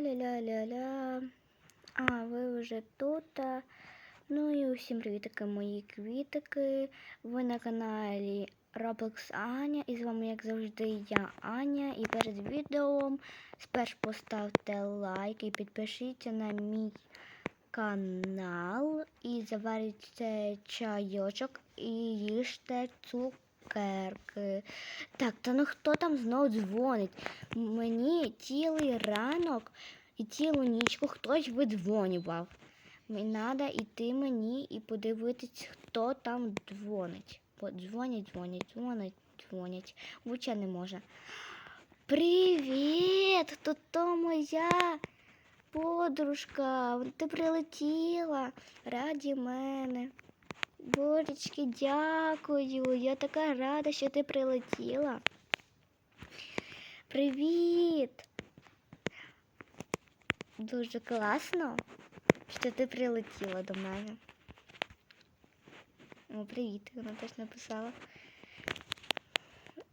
Аля-ля-ля-ля. А, ви вже тут. Ну і усім привітики, мої квітики. Ви на каналі Roblox Аня. І з вами, як завжди, я Аня. І перед відео спершу поставте лайк і підпишіться на мій канал. І заварите чайочок і їжте цукерки. Так, та ну хто там знову дзвонить? Мені цілий ранок і цілу нічку хтось видзвонював. Мені треба йти мені і подивитись, хто там дзвонить. Дзвонять, дзвонять, дзвонять, дзвонять. Вуча не може. Привіт! Тут то моя подружка. Ти прилетіла раді мене. Божечки, дякую. Я така рада, що ти прилетіла. Привіт! Дуже класно, що ти прилетіла до мене. О, привіт, вона теж написала.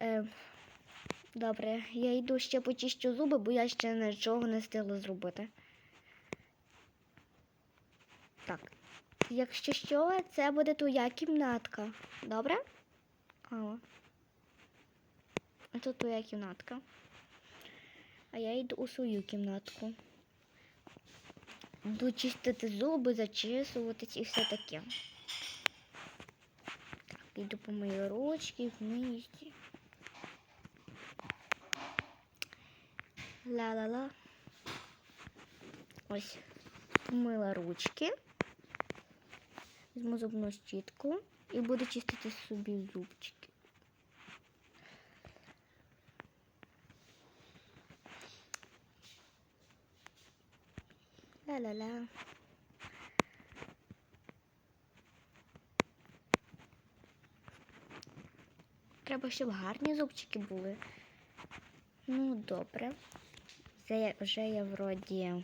Е, добре, я йду ще почищу зуби, бо я ще нічого не встигла зробити. Так. Якщо що, це буде твоя кімнатка. Добре? О. А Тут твоя кімнатка. А я йду у свою кімнатку. Буду чистити зуби, зачесуватись і все таке. Так, йду по мої ручки, вниз. Ла-ла-ла. Ось, помила ручки. Візьму зубну щітку і буду чистити собі зубчики. Ла-ла-ла. Треба, щоб гарні зубчики були. Ну, добре. Вже я вроді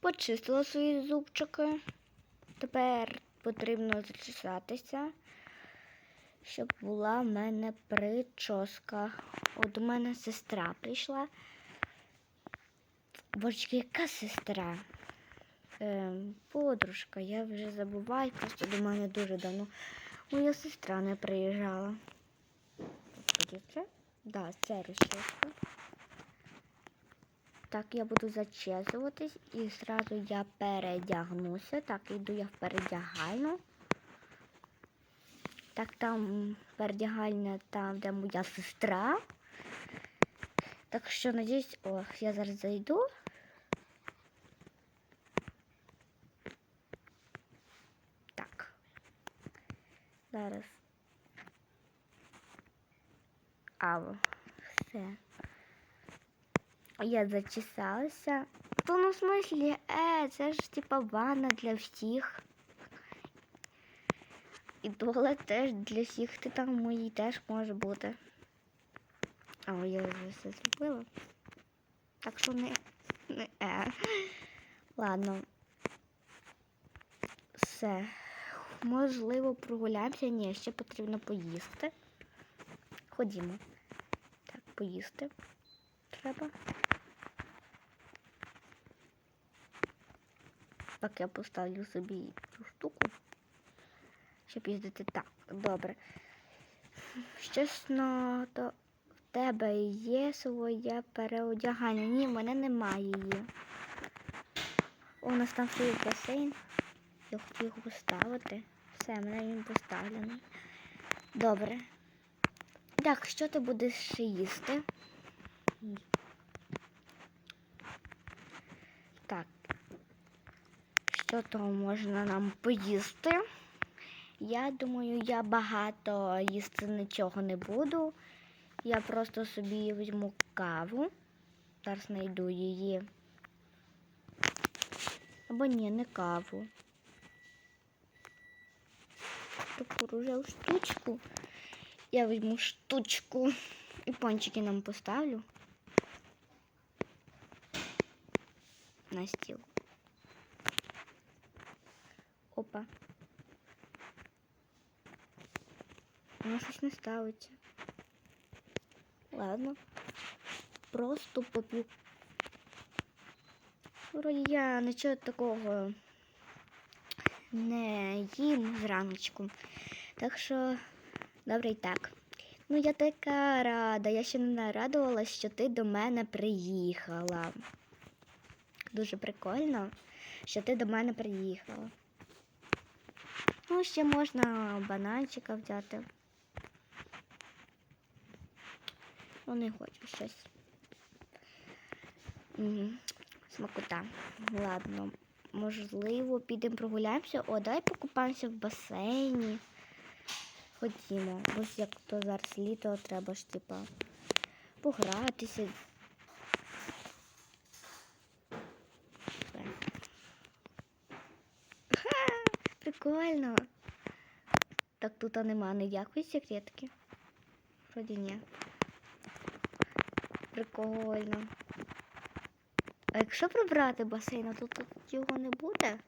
почистила свої зубчики. Тепер потрібно зачесатися, щоб була в мене прическа. От у мене сестра прийшла. Божечки, яка сестра? Ем, подружка, я вже забуваю, просто до мене дуже давно. Моя сестра не приїжджала. Це? Да, це розческа. Так, я буду зачесуватись і зразу я передягнуся. Так, йду я в передягальну. Так, там передягальня, там, де моя сестра. Так що, надіюсь, ох, я зараз зайду. Так. Зараз. Ау, все. Я зачесалася. То ну в смислі, е, це ж типа ванна для всіх. І туалет теж для всіх. Ти там моїй теж може бути. А я вже все зробила. Так що не, не е. Ладно. Все. Можливо, прогуляємося. Ні, ще потрібно поїсти. Ходімо. Так, поїсти треба. Так, я поставлю собі цю штуку, щоб їздити так. Добре. Чесно, то в тебе є своє переодягання. Ні, в мене немає її. У нас там стоїть басейн. Я хотів його поставити. Все, в мене він поставлений. Добре. Так, що ти будеш їсти? Так. То можна нам поїсти? Я думаю, я багато їсти нічого не буду. Я просто собі візьму каву. Зараз знайду її. Або ні, не каву. Таку рожеву штучку. Я візьму штучку і пончики нам поставлю. На стіл. Опа. Воно щось не ставиться. Ладно. Просто поп'ю Вроді я нічого такого не їм зраночку. Так що добре і так. Ну, я така рада. Я ще не нарадувалась, що ти до мене приїхала. Дуже прикольно, що ти до мене приїхала. Ну, ще можна бананчика взяти. Ну, не хочу щось. Смакота. Ладно. Можливо, підемо прогуляємося. О, давай покупаємося в басейні. Ходімо. Ось як то зараз літо, треба ж типа погратися. Все. Ха, прикольно. Так тут нема ніякої секретки. Вроді ні. Прикольно. А якщо прибрати басейн, то тут його не буде?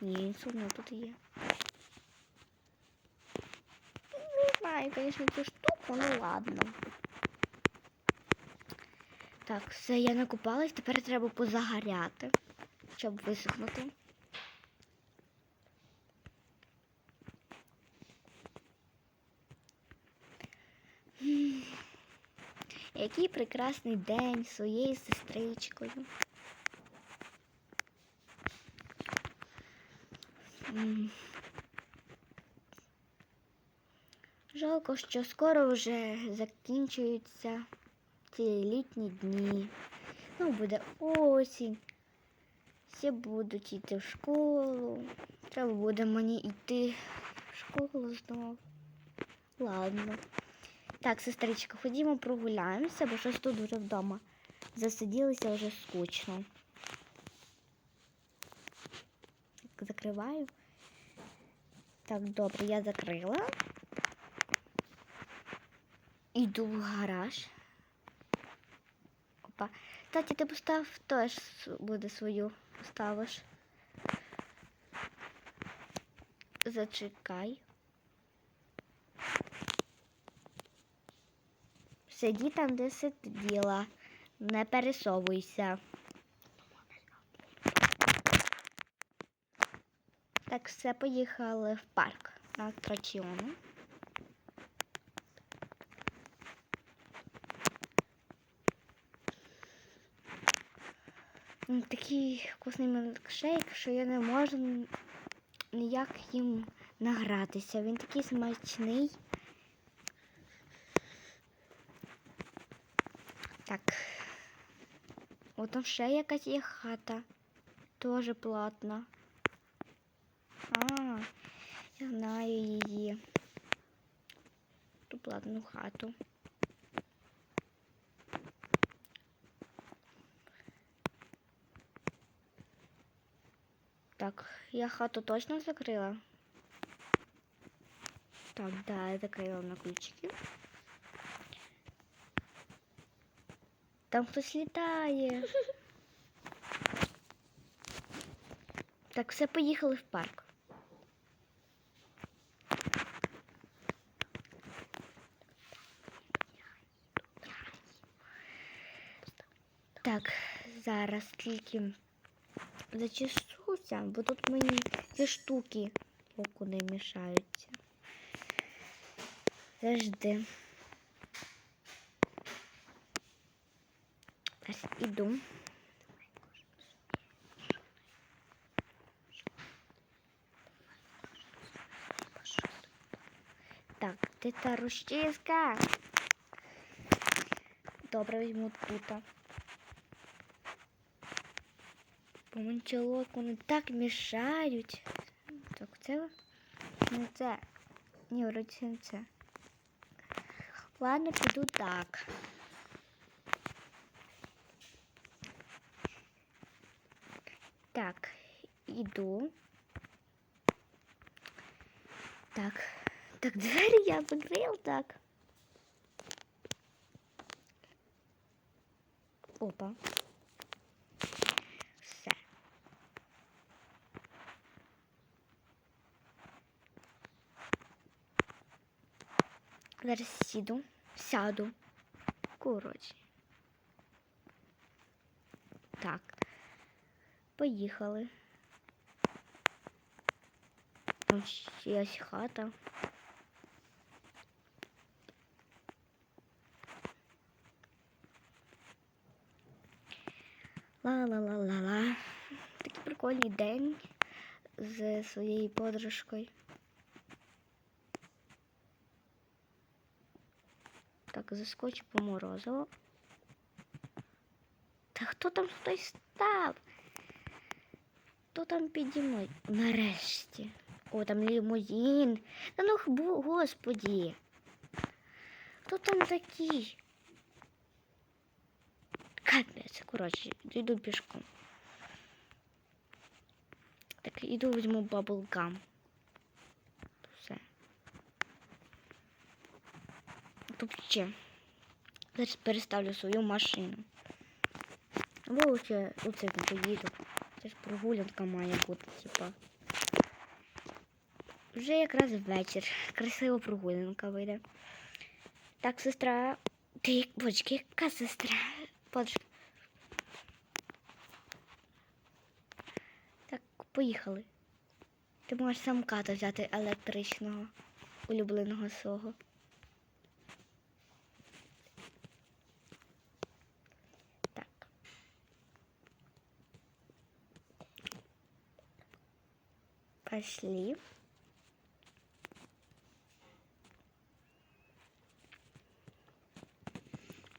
Ні, одно тут є. Не знаю, звісно, цю штуку, ну ладно. Так, все, я накупалась, тепер треба позагоряти, щоб висохнути. Який прекрасний день своєю сестричкою. Жалко, що скоро вже закінчуються ці літні дні. Ну, буде осінь. Всі будуть йти в школу. Треба буде мені йти в школу знову. Ладно. Так, сестричка, ходімо прогуляємося, бо щось тут вже вдома. Засиділися вже скучно. Так, закриваю. Так, добре, я закрила. Іду в гараж. Опа. Кстати, ти постав теж буде свою поставиш. Зачекай. Сиді там, де сиділа. Не пересовуйся. Так, все, поїхали в парк на атракціони. Такий вкусний мілкшейк, що я не можу ніяк їм награтися. Він такий смачний. Так. От там ще якась є хата. Теж платна. А, я знаю її. Ту платну хату. Так, я хату точно закрила? Так, да, я закрила на ключики. Там хтось літає. Так, все, поїхали в парк. Так, зараз тільки Зачесуся, бо тут мені ці штуки оку не мішаються. Завжди. Зараз іду. Так, де та розчіска? Добре, візьму тут. Помончалок, вони так мішають. Так, це не це. Ні, вроді не це. Ладно, піду так. Так, іду. Так. Так, двері я закрив, так. Опа. Зараз сіду, сяду. Коротше. Так. Поїхали. Там чиясь хата. Ла-ла-ла-ла-ла. Такий прикольний день з своєю подружкою. Так, заскочу по морозиво. Та хто там хтось став? Хто там піді мною? Нарешті. О, там лімузин. Та ну господі. Хто там такий? Капець, коротше, йду пішком. Так, іду візьму баблгам. Тут ще. Зараз переставлю свою машину. Або ще у не поїду. Це ж прогулянка має бути, типа. Вже якраз вечір. Красива прогулянка вийде. Так, сестра. Ти як бочки, яка сестра? Подружка. Так, поїхали. Ти можеш самката взяти електричного, улюбленого свого. Пошли.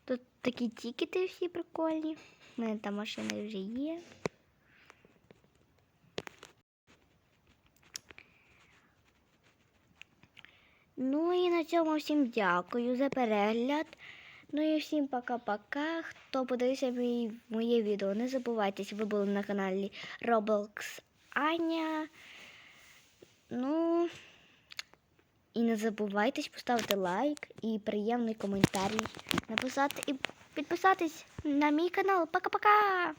Тут такі тікети всі прикольні. У мене там машини вже є. Ну і на цьому всім дякую за перегляд. Ну і всім пока-пока. Хто подивився моє відео, не забувайтесь, ви були на каналі Roblox Аня. Ну і не забувайтесь поставити лайк і приємний коментар написати і підписатись на мій канал. Пока-пока!